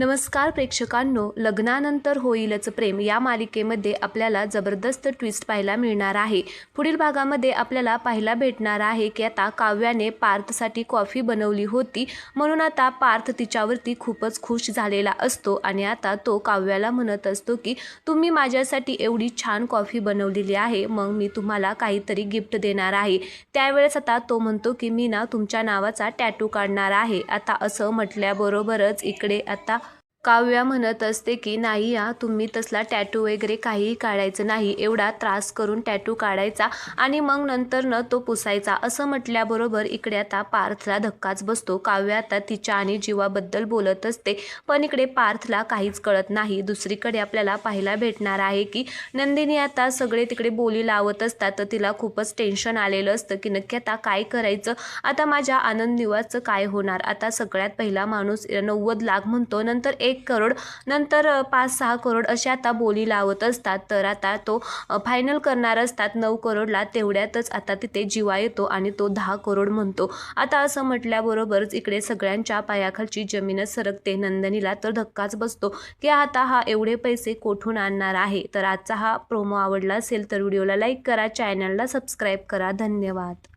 नमस्कार प्रेक्षकांनो लग्नानंतर होईलच प्रेम या मालिकेमध्ये आपल्याला जबरदस्त ट्विस्ट पाहायला मिळणार आहे. पुढील भागामध्ये आपल्याला पाहायला भेटणार आहे की आता काव्याने पार्थसाठी कॉफी बनवली होती. म्हणून आता पार्थ तिच्यावरती खूपच खुश झालेला असतो आणि आता तो काव्याला म्हणत असतो की तुम्ही माझ्यासाठी एवढी छान कॉफी बनवलेली आहे मग मी तुम्हाला काहीतरी गिफ्ट देणार आहे. त्यावेळेस आता तो म्हणतो की मी ना तुमच्या नावाचा टॅटू काढणार आहे. आता असं म्हटल्याबरोबरच इकडे आता काव्या म्हणत असते की नाही या तुम्ही तसला टॅटू वगैरे काहीही काढायचं नाही. एवढा त्रास करून टॅटू काढायचा आणि मग नंतर न तो पुसायचा. असं म्हटल्याबरोबर इकडे आता पार्थला धक्काच बसतो. काव्या आता तिच्या आणि जीवाबद्दल बोलत असते. पण इकडे पार्थला काहीच कळत नाही. दुसरीकडे आपल्याला पाहायला भेटणार आहे की नंदिनी आता सगळे तिकडे बोली लावत असतात. तर तिला खूपच टेन्शन आलेलं असतं की नक्की आता काय करायचं? आता माझ्या आनंद निवासचं काय होणार? आता सगळ्यात पहिला माणूस नव्वद लाख म्हणतो. नंतर एक एक करोड नंतर पाच सहा करोड अशा आता बोली लावत असतात. तर आता तो फायनल करणार असतात नऊ करोडला. तेवढ्यातच आता तिथे जिवा येतो आणि तो दहा करोड म्हणतो. आता असं म्हटल्याबरोबरच इकडे सगळ्यांच्या पायाखालची जमीनच सरकते. नंदनीला तर धक्काच बसतो की आता हा एवढे पैसे कोठून आणणार आहे? तर आजचा हा प्रोमो आवडला असेल तर व्हिडिओला लाईक करा चॅनलला सबस्क्राईब करा. धन्यवाद.